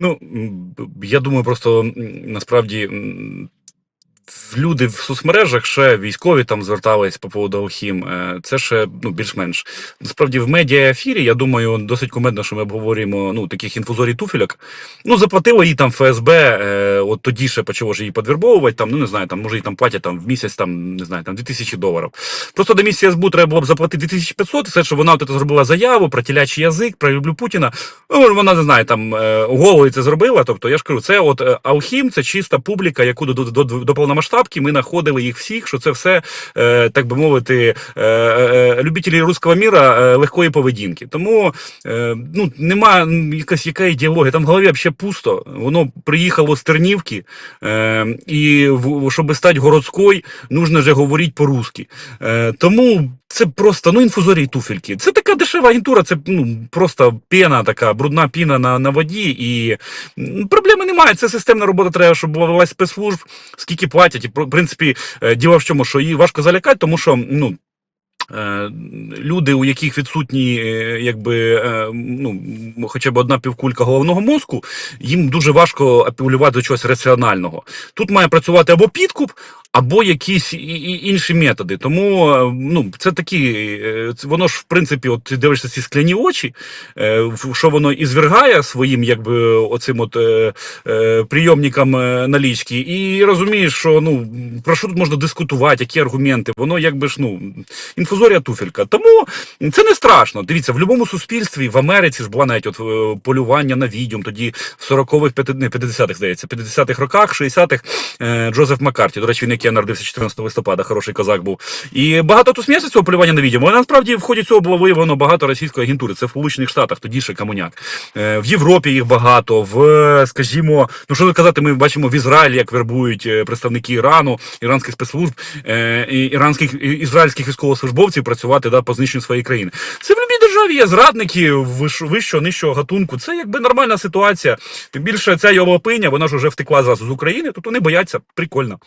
Ну, я думаю, просто насправді люди в соцмережах ще військові там звертались по поводу Алхім. Е, Це ще ну, більш-менш. Насправді, в медіа ефірі, я думаю, досить кумедно, що ми обговорюємо ну, таких інфузорій туфельок. Ну, заплатило їй там ФСБ, е, от тоді ще почало ж її подвербовувати, там, ну не знаю, там, може, їй там платять там, в місяць там, не знаю, там 2000 доларів. Просто до місії СБУ треба було б заплатити 2500, і все, що вона от зробила заяву про тілячий язик, про люблю Путіна. Ну, вона не знає, там е, головою це зробила. Тобто, я ж кажу, це от е, Алхім, це чиста публіка, яку до, до, до, до повномасштабки ми знаходили їх всіх, що це все, е, так би мовити, е, е, любителі руського міра легкої поведінки. Тому ну, нема якась яка ідеологія, там в голові взагалі пусто. Воно приїхало з Тернівки, і щоб стати городською, нужно же говорити по-русски. Тому це просто ну, інфузорії туфельки. Це така дешева агентура, це ну, просто пена така, брудна піна на, на воді. І проблеми немає. Це системна робота треба, щоб була спецслужб, скільки платять. Принципі, е, діло в чому, що її важко залякати, тому що ну, Е, Люди, у яких відсутні, е, якби ну, хоча б одна півкулька головного мозку, їм дуже важко апелювати до чогось раціонального. Тут має працювати або підкуп, або якісь інші методи. Тому е, ну, це такі, е, воно ж в принципі, от ти дивишся ці скляні очі, е, що воно і звергає своїм, якби оцим от прийомникам налічки, і розумієш, що ну про що тут можна дискутувати, які аргументи, воно якби ж ну інфузорія туфелька. Тому це не страшно. Дивіться, в будь-якому суспільстві в Америці ж була навіть от полювання на відьом, тоді в 40-х, 50-х, здається, 50-х роках, 60-х е, Джозеф Маккарті. До речі, він який народився 14 листопада, хороший козак був. І багато тут сміється цього полювання на відьом, але насправді в ході цього було виявлено багато російської агентури. Це в Сполучених Штатах, тоді ще комуняк. Е, В Європі їх багато, в, скажімо, ну що казати, ми бачимо в Ізраїлі, як вербують е, представники Ірану, іранських спецслужб, е, іранських ізраїльських військовослужбовців працювати да, по знищенню своєї країни. Це в любій державі є зрадники вищого, нижчого гатунку. Це якби нормальна ситуація. Тим більше ця йолопиня, вона ж вже втекла зразу з України, тут вони бояться. Прикольно.